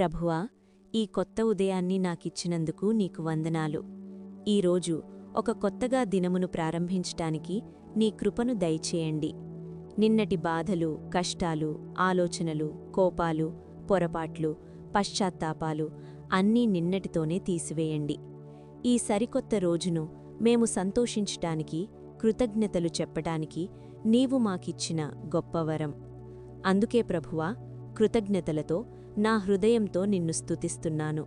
ప్రభువా ఈ కొత్త ఉదయాన్ని నాకిచ్చినందుకు నీకు వందనాలు. ఈరోజు ఒక కొత్తగా దినమును ప్రారంభించటానికి నీ కృపను దయచేయండి. నిన్నటి బాధలు కష్టాలు ఆలోచనలు కోపాలు పొరపాట్లు పశ్చాత్తాపాలు అన్నీ నిన్నటితోనే తీసివేయండి. ఈ సరికొత్త రోజును మేము సంతోషించటానికి కృతజ్ఞతలు చెప్పటానికి నీవు మాకిచ్చిన గొప్పవరం అందుకే ప్రభువా కృతజ్ఞతలతో నా హృదయంతో నిన్ను స్తుతిస్తున్నాను.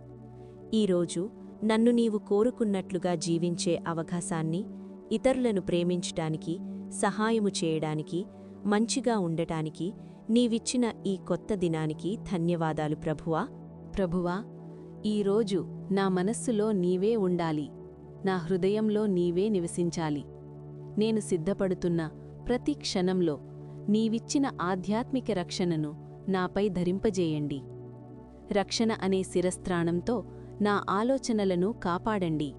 ఈరోజు నన్ను నీవు కోరుకున్నట్లుగా జీవించే అవకాశాన్ని ఇతరులను ప్రేమించటానికి సహాయము చేయడానికి మంచిగా ఉండటానికి నీవిచ్చిన ఈ కొత్త దినానికి ధన్యవాదాలు ప్రభువా. ప్రభువా ఈరోజు నా మనస్సులో నీవే ఉండాలి. నా హృదయంలో నీవే నివసించాలి. నేను సిద్ధపడుతున్న ప్రతి క్షణంలో నీవిచ్చిన ఆధ్యాత్మిక రక్షణను నాపై ధరింపజేయండి. రక్షణ అనే శిరస్త్రాణంతో నా ఆలోచనలను కాపాడండి.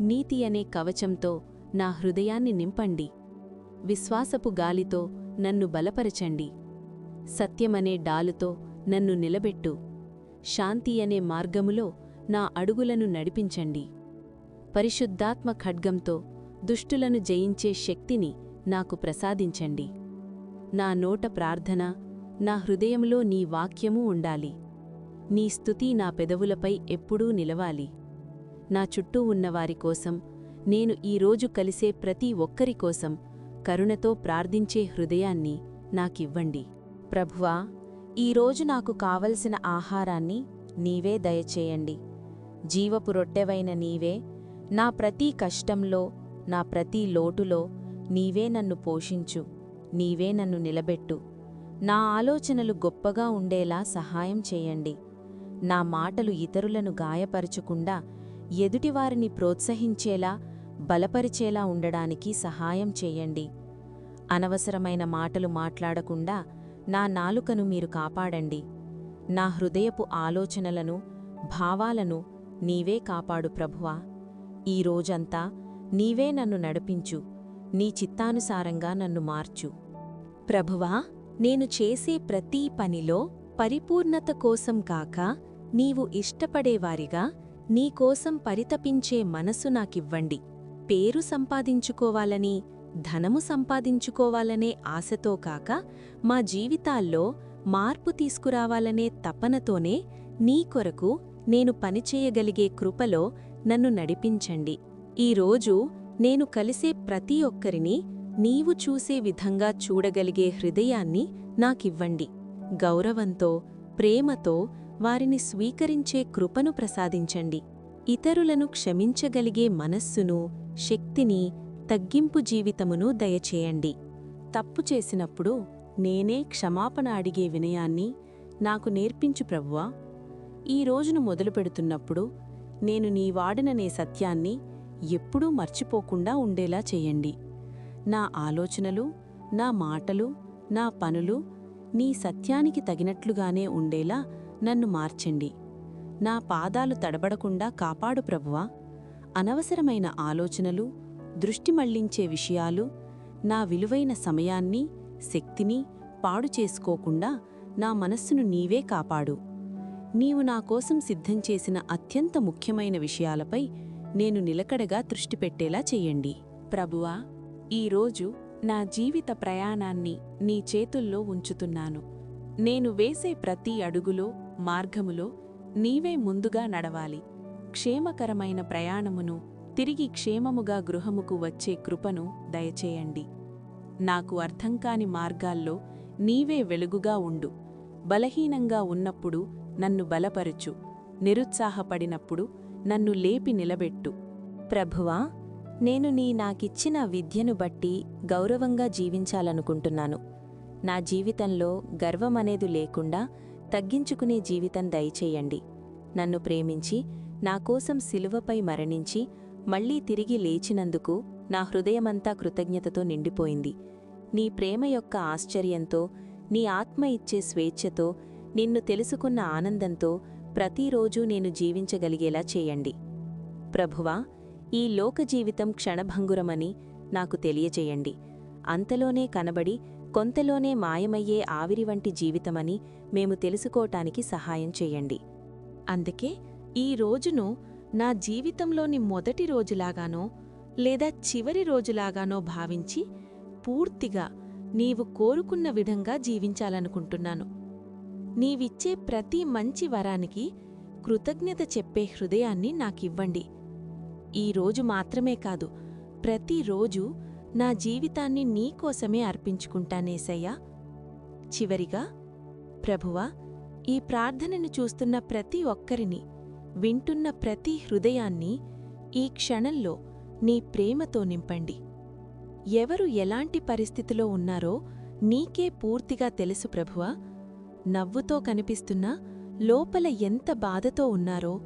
నీతి అనే కవచంతో నా హృదయాన్ని నింపండి. విశ్వాసపు గాలితో నన్ను బలపరచండి. సత్యమనే డాలుతో నన్ను నిలబెట్టు. శాంతి అనే మార్గములో నా అడుగులను నడిపించండి. పరిశుద్ధాత్మ ఖడ్గంతో దుష్టులను జయించే శక్తిని నాకు ప్రసాదించండి. నా నోట ప్రార్థన నా హృదయంలో నీ వాక్యమూ ఉండాలి. నీ స్థుతి నా పెదవులపై ఎప్పుడూ నిలవాలి. నా చుట్టూ ఉన్నవారి కోసం నేను ఈరోజు కలిసే ప్రతి ఒక్కరి కోసం కరుణతో ప్రార్థించే హృదయాన్ని నాకివ్వండి. ప్రభువా ఈరోజు నాకు కావలసిన ఆహారాన్ని నీవే దయచేయండి. జీవపు రొట్టెవైన నీవే నా ప్రతి కష్టంలో నా ప్రతి లోటులో నీవే నన్ను పోషించు నీవే నన్ను నిలబెట్టు. నా ఆలోచనలు గొప్పగా ఉండేలా సహాయం చేయండి. నా మాటలు ఇతరులను గాయపరచకుండా ఎదుటివారిని ప్రోత్సహించేలా బలపరిచేలా ఉండడానికి సహాయం చేయండి. అనవసరమైన మాటలు మాట్లాడకుండా నా నాలుకను మీరు కాపాడండి. నా హృదయపు ఆలోచనలను భావాలను నీవే కాపాడు ప్రభువా. ఈ రోజంతా నీవే నన్ను నడిపించు. నీ చిత్తానుసారంగా నన్ను మార్చు. ప్రభువా నేను చేసే ప్రతి పనిలో పరిపూర్ణత కోసం కాక నీవు ఇష్టపడేవారిగా నీకోసం పరితపించే మనసు నాకివ్వండి. పేరు సంపాదించుకోవాలని ధనము సంపాదించుకోవాలనే ఆశతో కాక మా జీవితాల్లో మార్పు తీసుకురావాలనే తపనతోనే నీ కొరకు నేను పనిచేయగలిగే కృపలో నన్ను నడిపించండి. ఈరోజు నేను కలిసే ప్రతి ఒక్కరిని నీవు చూసే విధంగా చూడగలిగే హృదయాన్ని నాకివ్వండి. గౌరవంతో ప్రేమతో వారిని స్వీకరించే కృపను ప్రసాదించండి. ఇతరులను క్షమించగలిగే మనస్సును శక్తిని తగ్గింపు జీవితమును దయచేయండి. తప్పు చేసినప్పుడు నేనే క్షమాపణ అడిగే వినయాన్ని నాకు నేర్పించు ప్రభువా. ఈ రోజును మొదలుపెడుతున్నప్పుడు నేను నీ వాడిననే సత్యాన్ని ఎప్పుడూ మర్చిపోకుండా ఉండేలా చేయండి. నా ఆలోచనలు నా మాటలు నా పనులు నీ సత్యానికి తగినట్లుగానే ఉండేలా నన్ను మార్చండి. నా పాదాలు తడబడకుండా కాపాడు ప్రభువా. అనవసరమైన ఆలోచనలు దృష్టి మళ్ళించే విషయాలు నా విలువైన సమయాన్ని శక్తిని పాడు చేసుకోకుండా నా మనస్సును నీవే కాపాడు. నీవు నా కోసం సిద్ధం చేసిన అత్యంత ముఖ్యమైన విషయాలపై నేను నిలకడగా దృష్టి పెట్టేలా చెయ్యండి ప్రభువా ఈరోజు నా జీవిత ప్రయాణాన్ని నీ చేతుల్లో ఉంచుతున్నాను. నేను వేసే ప్రతి అడుగులో మార్గములో నీవే ముందుగా నడవాలి. క్షేమకరమైన ప్రయాణమును తిరిగి క్షేమముగా గృహముకు వచ్చే కృపను దయచేయండి. నాకు అర్థంకాని మార్గాల్లో నీవే వెలుగుగా ఉండు. బలహీనంగా ఉన్నప్పుడు నన్ను బలపరుచు. నిరుత్సాహపడినప్పుడు నన్ను లేపి నిలబెట్టు. ప్రభువా నేను నీ నాకిచ్చిన విద్యను బట్టి గౌరవంగా జీవించాలనుకుంటున్నాను. నా జీవితంలో గర్వమనేది లేకుండా తగ్గించుకునే జీవితం దయచేయండి. నన్ను ప్రేమించి నాకోసం శిలువపై మరణించి మళ్ళీ తిరిగి లేచినందుకు నా హృదయమంతా కృతజ్ఞతతో నిండిపోయింది. నీ ప్రేమ యొక్క ఆశ్చర్యంతో నీ ఆత్మ ఇచ్చే స్వేచ్ఛతో నిన్ను తెలుసుకున్న ఆనందంతో ప్రతిరోజూ నేను జీవించగలిగేలా చేయండి. ప్రభువా ఈ లోక జీవితం క్షణభంగురమని నాకు తెలియచేయండి అంతలోనే కనబడి కొంతలోనే మాయమయ్యే ఆవిరి వంటి జీవితమని మేము తెలుసుకోటానికి సహాయం చేయండి. అందుకే ఈ రోజును నా జీవితంలోని మొదటి రోజులాగానో లేదా చివరి రోజులాగానో భావించి పూర్తిగా నీవు కోరుకున్న విధంగా జీవించాలనుకుంటున్నాను. నీవిచ్చే ప్రతి మంచి వరానికి కృతజ్ఞత చెప్పే హృదయాన్ని నాకివ్వండి. ఈ రోజు మాత్రమే కాదు ప్రతిరోజు నా జీవితాన్ని నీకోసమే అర్పించుకుంటానేసయ్యా చివరిగా ప్రభువా ఈ ప్రార్థనను చూస్తున్న ప్రతి ఒక్కరిని వింటున్న ప్రతి హృదయాన్ని ఈ క్షణంలో నీ ప్రేమతో నింపండి. ఎవరు ఎలాంటి పరిస్థితిలో ఉన్నారో నీకే పూర్తిగా తెలుసు ప్రభువా. నవ్వుతో కనిపిస్తున్నా లోపల ఎంత బాధతో ఉన్నారో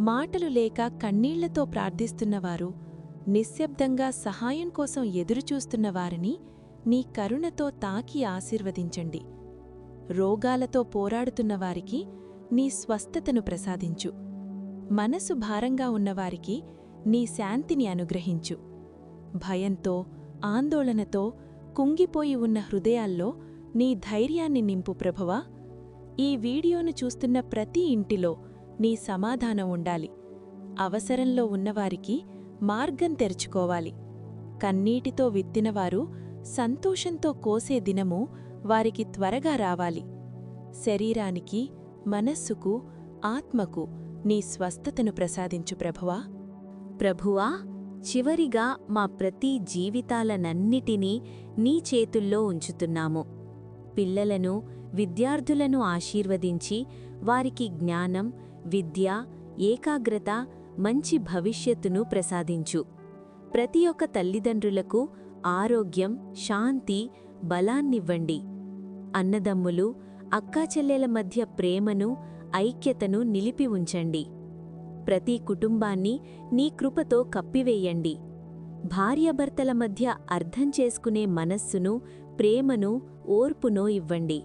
మాటలు లేక కన్నీళ్ళతో ప్రార్థిస్తున్నవారు నిశ్శబ్దంగా సహాయం కోసం ఎదురుచూస్తున్న వారిని నీ కరుణతో తాకి ఆశీర్వదించండి. రోగాలతో పోరాడుతున్న వారికి నీ స్వస్థతను ప్రసాదించు. మనసు భారంగా ఉన్నవారికి నీ శాంతిని అనుగ్రహించు. భయంతో ఆందోళనతో కుంగిపోయి ఉన్న హృదయాల్లో నీ ధైర్యాన్ని నింపు ప్రభువా. ఈ వీడియోను చూస్తున్న ప్రతి ఇంటిలో నీ సమాధానం ఉండాలి. అవసరంలో ఉన్నవారికి మార్గం తెరుచుకోవాలి. కన్నీటితో విత్తినవారు సంతోషంతో కోసే దినము వారికి త్వరగా రావాలి. శరీరానికి మనస్సుకు ఆత్మకు నీ స్వస్థతను ప్రసాదించు ప్రభువా. ప్రభువా చివరిగా మా ప్రతి జీవితాలనన్నిటినీ నీ చేతుల్లో ఉంచుతున్నాము. పిల్లలను విద్యార్థులను ఆశీర్వదించి వారికి జ్ఞానం విద్య ఏకాగ్రత మంచి భవిష్యత్తును ప్రసాదించు. ప్రతి ఒక్క తల్లిదండ్రులకు ఆరోగ్యం శాంతి బలాన్నివ్వండి. అన్నదమ్ములు అక్కాచెల్లెల మధ్య ప్రేమను ఐక్యతను నిలిపి ఉంచండి. ప్రతి కుటుంబాన్ని నీ కృపతో కప్పివేయండి. భార్యాభర్తల మధ్య అర్థం చేసుకునే మనస్సును ప్రేమను ఓర్పునో ఇవ్వండి.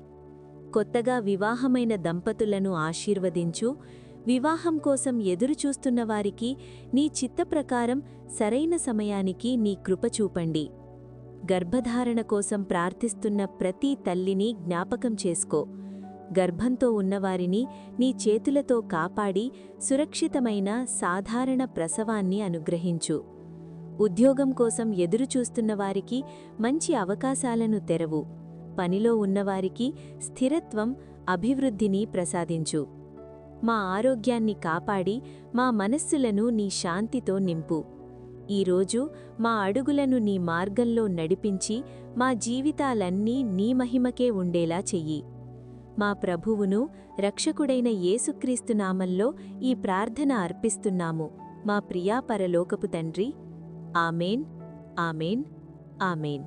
కొత్తగా వివాహమైన దంపతులను ఆశీర్వదించు వివాహం కోసం ఎదురుచూస్తున్న వారికి నీ చిత్తప్రకారం సరైన సమయానికి నీ కృప చూపండి. గర్భధారణ కోసం ప్రార్థిస్తున్న ప్రతి తల్లిని జ్ఞాపకం చేసుకో. గర్భంతో ఉన్నవారిని నీ చేతులతో కాపాడి సురక్షితమైన సాధారణ ప్రసవాన్ని అనుగ్రహించు. ఉద్యోగం కోసం ఎదురుచూస్తున్న వారికి మంచి అవకాశాలను తెరవు. పనిలో ఉన్నవారికి స్థిరత్వం అభివృద్ధిని ప్రసాదించు. మా ఆరోగ్యాన్ని కాపాడి మా మనస్సులను నీ శాంతితో నింపు. ఈరోజు మా అడుగులను నీ మార్గంలో నడిపించి మా జీవితాలన్నీ నీ మహిమకే ఉండేలా చెయ్యి. మా ప్రభువును రక్షకుడైన యేసుక్రీస్తు నామంలో ఈ ప్రార్థన అర్పిస్తున్నాము. మా ప్రియాపరలోకపు తండ్రి. ఆమెన్. ఆమెన్. ఆమెన్.